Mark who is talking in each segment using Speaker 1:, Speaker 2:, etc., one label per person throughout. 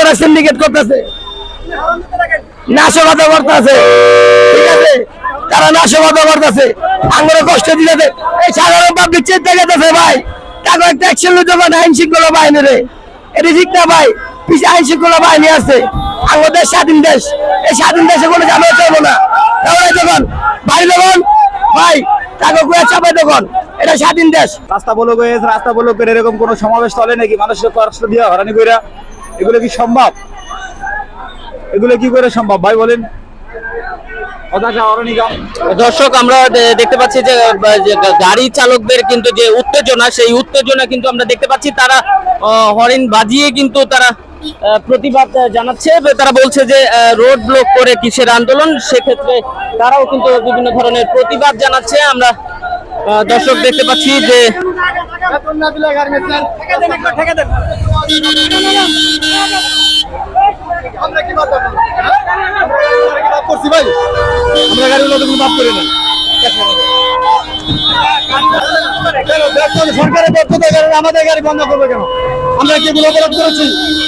Speaker 1: ওরা সিন্ডিকেট করতেছে। নাশকতা করতেছে। ঠিক আছে? তারা নাশকতা করতেছে। আঙ্গুরে কষ্ট দিতেছে এই সাধারণ পাবলিক চিন্তা করতেছে ভাই। তাকে একটা অ্যাকশন আইন শৃঙ্খলা বাহিনী রে। এটা ঠিক না ভাই। পিছিয়ে আইন শৃঙ্খলা বাহিনী আছে। আমাদের স্বাধীন দেশ। এই স্বাধীন দেশে কোনো চলবো না। তাহলে ভাই তাকে কুয়া চাপাই তখন এটা স্বাধীন দেশ।
Speaker 2: রাস্তা হয়েছে, রাস্তা করে এরকম কোনো সমাবেশ চলে নাকি? মানুষের কষ্ট দিয়ে হরানি কইরা। এগুলো কি সম্ভব? এগুলো কি করে সম্ভব? ভাই বলেন।
Speaker 3: দর্শক আমরা দেখতে পাচ্ছি যে গাড়ি চালকদের কিন্তু যে উত্তেজনা সেই উত্তেজনা কিন্তু আমরা দেখতে পাচ্ছি। তারা হরিণ বাজিয়ে কিন্তু তারা প্রতিবাদ জানাচ্ছে। তারা বলছে যে রোড ব্লক করে কিসের আন্দোলন? সেক্ষেত্রে তারাও কিন্তু বিভিন্ন ধরনের প্রতিবাদ জানাচ্ছে। আমরা দর্শক দেখতে পাচ্ছি যে
Speaker 2: ভাই সরকারের ব্যর্থতা কারণে আমাদের গাড়ি বন্ধ করবে কেন আমরা কি এগুলো অপরাধ করেছি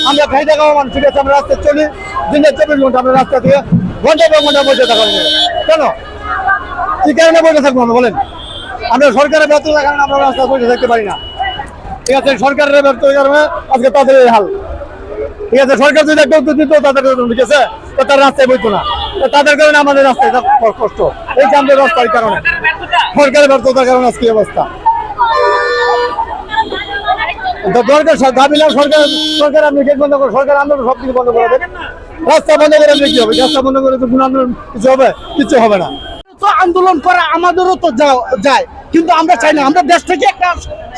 Speaker 2: আমরা ফাইদা খাওয়া মানুষ ঠিক আছে আমরা রাস্তায় চলি দিনে চব্বিশ ঘণ্টা আমরা রাস্তা থেকে ঘণ্টা ঘণ্টা বসে থাকা কেন কি কারণে বসে থাকব আমরা বলেন আমরা সরকারের ব্যর্থতার কারণে আমরা রাস্তা বসে থাকতে পারি না। ঠিক আছে, সরকারের ব্যর্থতার কারণে আজকে তাদের হাল। ঠিক আছে, সরকার যদি একটা নিত, তাদের ঠিক আছে, তো তার রাস্তায় বইতো না। তাদের কারণে আমাদের রাস্তায় কষ্ট। এই যে আমাদের রাস্তার কারণে। সরকারের ব্যর্থতার কারণে আজকে অবস্থা। রাস্তা বন্ধ করে কিছু হবে? কিছু হবে না।
Speaker 4: আন্দোলন করা আমাদেরও তো যা- যায়। কিন্তু আমরা চাই না। আমরা দেশ থেকে একটা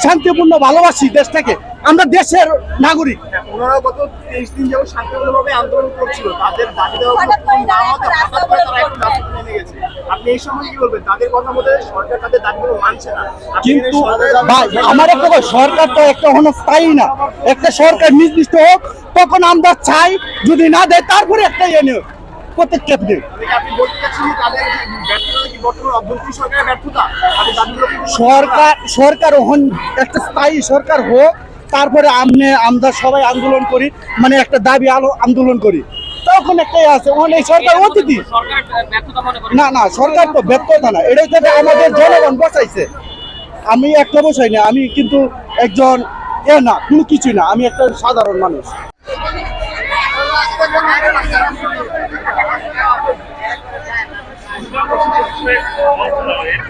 Speaker 4: শান্তিপূর্ণ ভালোবাসি দেশটাকে। আমরা দেশের নাগরিক।
Speaker 5: ওনারা গত তেইশ দিন যাবত শান্তিপূর্ণভাবে আন্দোলন করছিল। তাদের দাবি দেওয়া না হতে হঠাৎ করে তারা একটু রাস্তায় নেমে গেছে। আপনি এই সময় কি বলবেন? তাদের কথা মতো সরকার তাদের দাবিগুলো মানছে না।
Speaker 4: কিন্তু
Speaker 5: এই সরকারের দাবি-
Speaker 4: ভাই আমার একটা সরকার তো একটা হলো স্থায়ী না। একটা সরকার নির্দিষ্ট হোক তখন আমরা চাই যদি না দেয় তারপরে একটা ইয়ে নিয়োগ পদক্ষেপ নিয়োগ
Speaker 5: মানে আপনি বলতে চাচ্ছেন যে তাদের যে ব্যর্থতা কি বর্তমান অভ্যন্তরীণ সরকারের ব্যর্থতা? তাদের দাবিগুলো কি
Speaker 4: সরকার সরকার হন একটা স্থায়ী সরকার হোক তারপরে আমনে আমরা সবাই আন্দোলন করি মানে একটা দাবি আলো আন্দোলন করি। তখন একটাই আছে ওখানে এই সরকার অতিথি না না সরকার তো ব্যর্থতা না এটাই থেকে আমাদের জনগণ বসাইছে। আমি একটা বসাই না আমি কিন্তু একজন এ না কোনো কিছুই না আমি একটা সাধারণ মানুষ।
Speaker 6: প্রকল্পের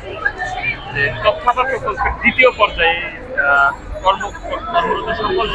Speaker 6: তথ্যাপা প্রকল্পের দ্বিতীয় পর্যায়ে কর্ম কর্মরত সকল